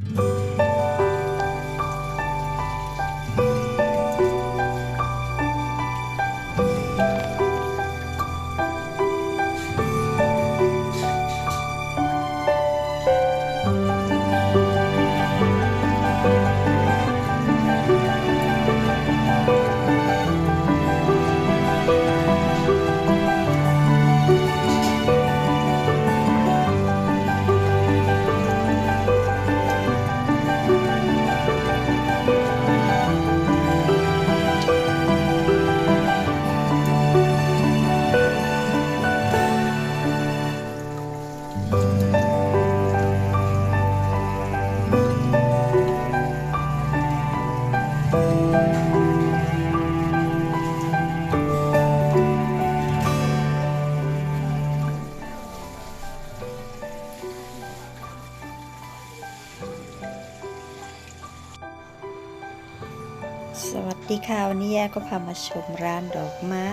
Mm-hmm. สวัสดีค่ะวันนี้แย่ก็พามาชมร้านดอกไม้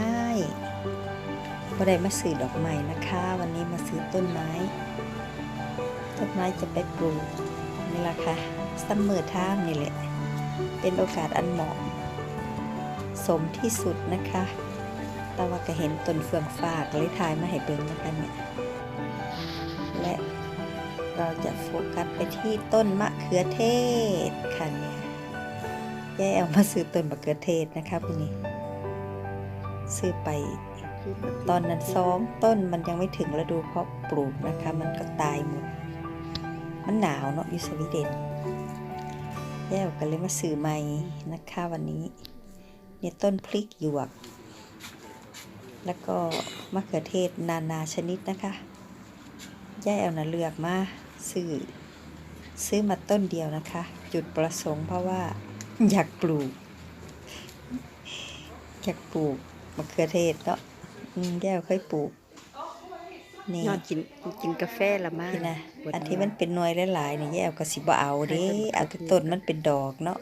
ก็ได้มาซื้อดอกไม้นะคะ วันนี้มาซื้อต้นไม้ ต้นไม้จะไปปลูกนี่แหละค่ะซัมเมอร์ทามนี่แหละ เป็นโอกาสอันเหมาะ สมที่สุดนะคะ แต่ว่าก็เห็นต้นเฟืองฝากเลยถ่ายมาให้เบิ่งนะคะเนี่ยและเราจะโฟกัสไปที่ต้นมะเขือเทศค่ะเนี่ย แย่เอามาซื้อต้นมะเขือเทศนะคะพี่นี่ซื้อไปตอนนั้นสองต้นมันยังไม่ถึงฤดูเพาะปลูกนะคะ มันก็ตายหมด มันหนาวเนาะอยู่สวีเดนแย่ก็เลยมาซื้อใหม่นะคะวันนี้ เนี่ยต้นพริกหยวก แล้วก็มะเขือเทศนานาชนิดนะคะแย่เอานะเลือกมาซื้อซื้อมาต้นเดียวนะคะ จุดประสงค์เพราะว่า อยากปลูก อยากปลูกมะเขือเทศเนาะอืมแก้วเคยปลูกนี่ยอดกินกินกาแฟละมากนี่นะอันที่มันเป็นหน่วยหลายๆนี่แย่ก็สิบ่เอาเด้เอาแต่ต้นมันเป็นดอกเนาะ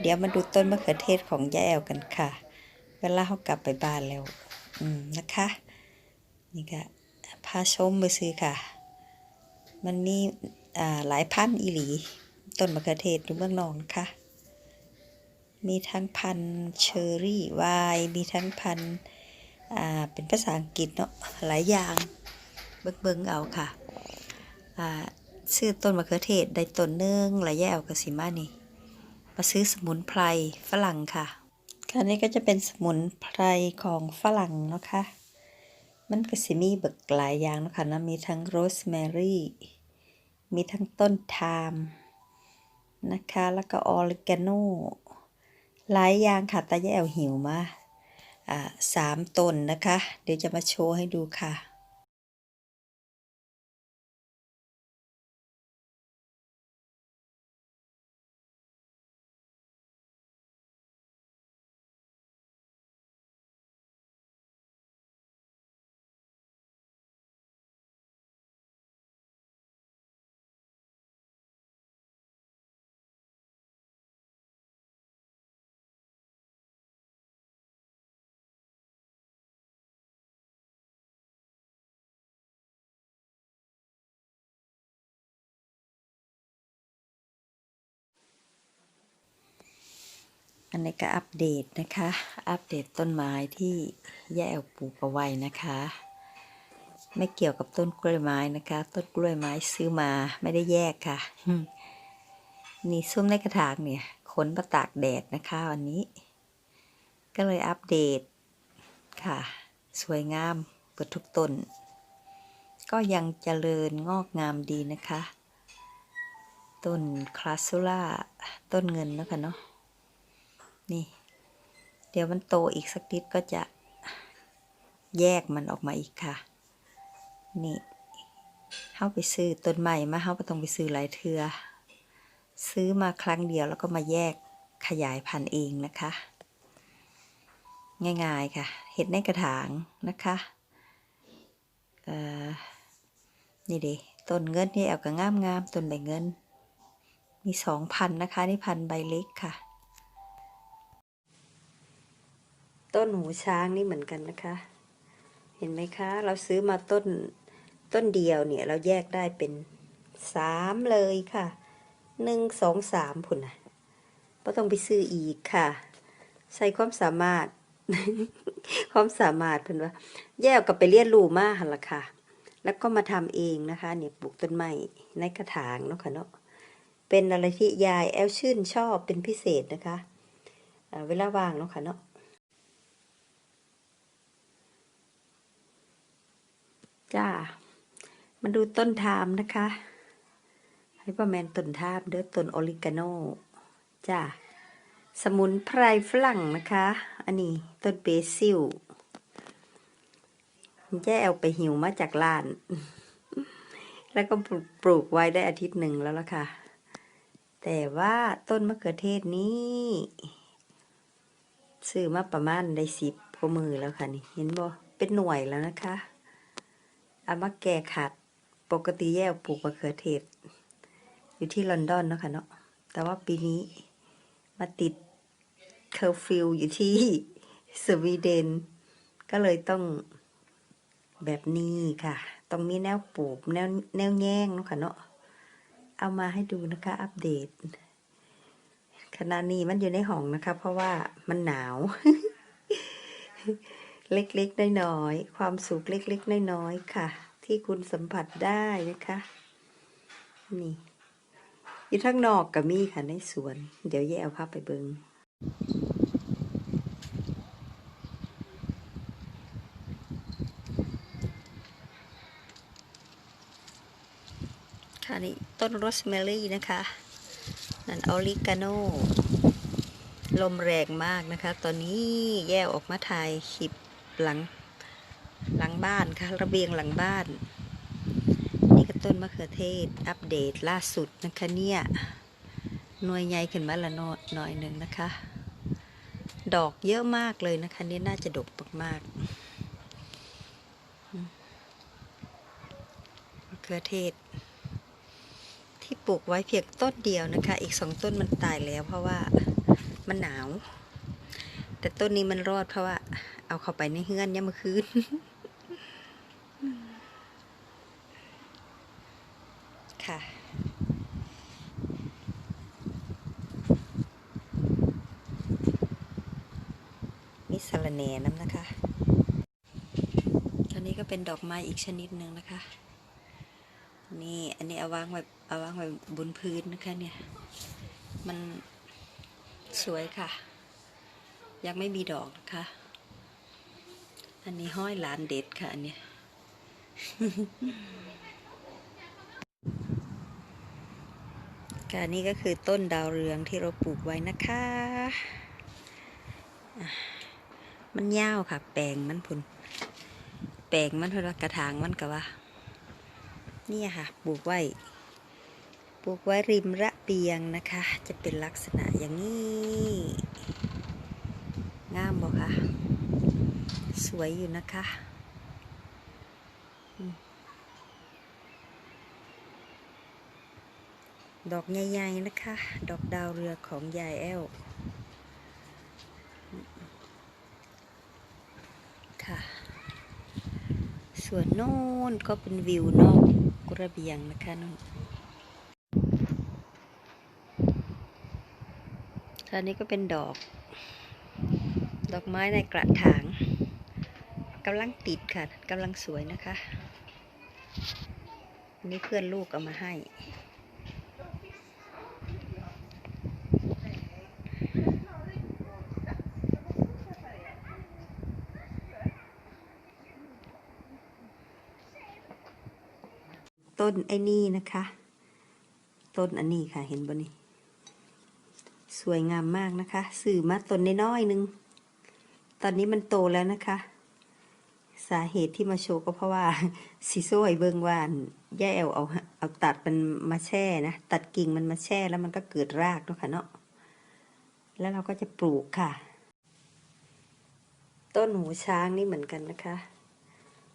เดี๋ยวมาดูต้นมะเขือเทศของย่าแอวกันค่ะ เวลาเขากลับไปบ้านแล้ว อืมนะคะ นี่ก็พาชมไปซื้อค่ะ มันมีอ่าหลายพันธุ์อีหลี ต้นมะเขือเทศอยู่เมืองนอกนะคะ มีทั้งพันเชอรี่ไวน์มีทั้งพันอ่าเป็นภาษาอังกฤษเนาะหลายอย่าง เบิ่งเบิ่งเอาค่ะอ่าซื้อต้นมะเขือเทศได้ต้นหนึงหลายแย่เอากสิมานี่ มาซื้อสมุนไพรฝรั่งค่ะค่ะนี่ก็จะเป็นสมุนไพรของฝรั่งเนาะค่ะมันก็สิมีเบิกหลายอย่างเนาะคะนะมีทั้งโรสแมรี่ มีทั้งต้นไทม์นะคะ แล้วก็ออริกาโน หลายอย่างค่ะตาแย่วหิวมาสามตนนะคะ เดี๋ยวจะมาโชว์ให้ดูค่ะ อันนี้ก็อัปเดตนะคะ อัปเดตต้นไม้ที่แย่ปลูกเอาไว้นะคะ ไม่เกี่ยวกับต้นกล้วยไม้นะคะ ต้นกล้วยไม้ซื้อมาไม่ได้แยกค่ะ นี่ซุ้มในกระถางเนี่ยขนมาตากแดดนะคะวันนี้ ก็เลยอัปเดตค่ะ สวยงามเปิดทุกต้น ก็ยังเจริญงอกงามดีนะคะ ต้นคลาสซูล่าต้นเงินนะคะเนาะ นี่ เดี๋ยวมันโตอีกสักนิดก็จะแยกมันออกมาอีกค่ะ นี่เข้าไปซื้อต้นใหม่มาเข้าไปต้องไปซื้อหลายเทือ ซื้อมาครั้งเดียวแล้วก็มาแยกขยายพันธุ์เองนะคะ ง่ายๆค่ะ เห็ดในกระถางนะคะเออนี่ดิต้นเงินนี่เอากระงามงามๆต้นใบเงิน มีสองพันนะคะ นี่พันใบเล็กค่ะ ต้นหูช้างนี่เหมือนกันนะคะ เห็นไหมคะ เราซื้อมาต้นต้นเดียวเนี่ยเราแยกได้เป็นสามเลยค่ะหนึ่งสองสามพุ่นนะก็ต้องไปซื้ออีกค่ะ ใส่ความสามารถ ความสามารถเพิ่นว่า แยกกับไปเรียนรู้มาหันละค่ะ แล้วก็มาทำเองนะคะเนี่ยปลูกต้นไม้ในกระถางเนาะค่ะเนาะเป็นอะไรที่ยายแอลชื่นชอบเป็นพิเศษนะคะ เวลาว่างเนาะค่ะเนาะ จ้ามาดูต้นทามนะคะไฮเปอร์แมนต้นทามเด้อต้นออริกาโนจ้าสมุนไพรฝรั่งนะคะ อันนี้ต้นเบซิลแย่เอาไปหิวมาจากร้าน แล้วก็ปลูกปลูกไว้ได้อาทิตย์หนึ่งแล้วล่ะค่ะ แต่ว่าต้นมะเขือเทศนี้ซื้อมาประมาณได้สิบกว่ามือแล้วค่ะนี่ เห็นบ่เป็นหน่วยแล้วนะคะ เอามาแก้ขัดปกติแย่ปลูกมะเขือเทศ อยู่ที่ลอนดอนเนาะค่ะเนาะแต่ว่าปีนี้มาติดเคอร์ฟิวอยู่ที่สวีเดน ก็เลยต้องแบบนี้ค่ะ ต้องมีแนวปลูกแนวแนวแง่งเนาะค่ะเนาะเอามาให้ดูนะคะ อัปเดตขณะนี้มันอยู่ในห้องนะคะ เพราะว่ามันหนาว เล็กๆน้อยๆความสุขเล็กๆน้อยๆค่ะ ที่คุณสัมผัสได้นะคะ นี่อยู่ข้างนอกก็มีค่ะในสวน เดี๋ยวแย่เอาภาพไปเบิงค่ะนี่ต้นโรสแมรี่นะคะ นั่นออริกาโนลมแรงมากนะคะ ตอนนี้แย่ออกมาถ่ายคลิป หลังหลังบ้านค่ะระเบียงหลังบ้าน นี่ก็ต้นมะเขือเทศ อัปเดตล่าสุดนะคะเนี่ยหน่วยใหญ่ขึ้นมาละหน่อยหน่อยหนึ่งนะคะ ดอกเยอะมากเลยนะคะนี่น่าจะดกมากๆมมะเขือเทศ ที่ปลูกไว้เพียงต้นเดียวนะคะ อีกสองต้นมันตายแล้วเพราะว่ามันหนาว แต่ต้นนี้มันรอดเพราะว่า เอาเข้าไปในเฮือนยามเมื่อคืนค่ะมีสาระแหน่น้ำนะคะอันนี้ก็เป็นดอกไม้อีกชนิดหนึ่งนะคะ นี่อันนี้เอาวางไว้เอาวางไว้บนพื้นนะคะเนี่ย มันสวยค่ะ ยังไม่มีดอกนะคะ อันนี้ห้อยหลานเด็ดค่ะอันเนี้ยค่ะนี่ก็คือต้นดาวเรืองที่เราปลูกไว้นะคะ มันยาวค่ะ แปลงมันพุนแปลงมันเพนว่ากระถางมันกะว่า นี่ค่ะปลูกไว้ปลูกไว้ริมระเบียงนะคะ จะเป็นลักษณะอย่างนี้ งามบอกค่ะ ส วยอยู่นะคะดอกใหญ่ๆนะคะ ดอกดาวเรือของยายแอลค่ะ ส่วนโน่นก็เป็นวิวนอกระเบียงนะคะนู่นอันนี้ก็เป็นดอก ดอกไม้ในกระถาง กำลังติดค่ะกำลังสวยนะคะอันนี้เพื่อนลูกเอามาให้ ต้นไอ้นี่นะคะ ต้นอันนี้ค่ะเห็นบ่นี่สวยงามมากนะคะ สื่อมาต้นน้อยๆหนึง ตอนนี้มันโตแล้วนะคะ สาเหตุที่มาโชว์ก็เพราะว่าสีสวยเบิงวาอันย่แอวเอาเอาตัดมันมาแช่นะ ตัดกิ่งมันมาแช่แล้วมันก็เกิดรากเนาะค่ะเนาะแล้วเราก็จะปลูกค่ะ ต้นหูช้างนี่เหมือนกันนะคะ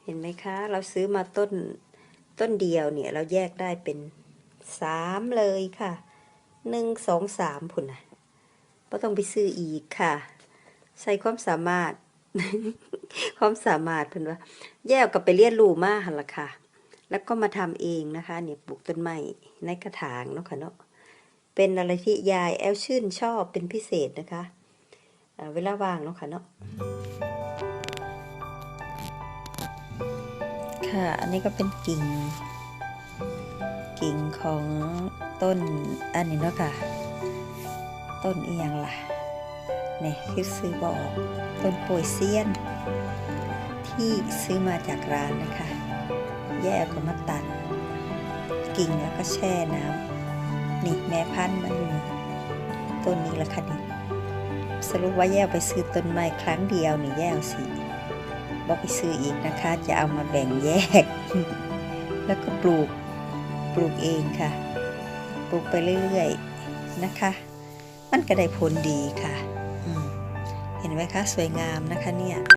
เห็นไหมคะ เราซื้อมาต้นต้นเดียวเนี่ย เราแยกได้เป็นสามเลยค่ะหนึ่งสองสามพุ่นนะก็ต้องไปซื้ออีกค่ะ ใส่ความสามารถ ความสามารถเพิ่นว่า แยกกับไปเรียนรู้มาหันละค่ะ แล้วก็มาทำเองนะคะเนี่ยปลูกต้นไม้ในกระถางเนาะค่ะเนาะเป็นอะไรที่ยายแอลชื่นชอบเป็นพิเศษนะคะเวลาว่างเนาะค่ะเนาะค่ะ อันนี้ก็เป็นกิ่ง กิ่งของต้นอันนี้เนาะค่ะ ต้นอียังล่ะ เนี่ยที่ซื้อบอกต้นโปยเซียน ที่ซื้อมาจากร้านนะคะ แยกก็มาตัด กิ่งแล้วก็แช่น้ำนี่แม่พันธุ์มันนี่ต้นนี้ละค่ะนี่สรุปว่าแยกไปซื้อต้นไม้ครั้งเดียวนี่แยกสิบอกไปซื้ออีกนะคะ จะเอามาแบ่งแยก แล้วก็ปลูกปลูกเองค่ะ ปลูกไปเรื่อยๆนะคะ มันก็ได้ผลดีค่ะ เห็นไหมคะ สวยงามนะคะเนี่ย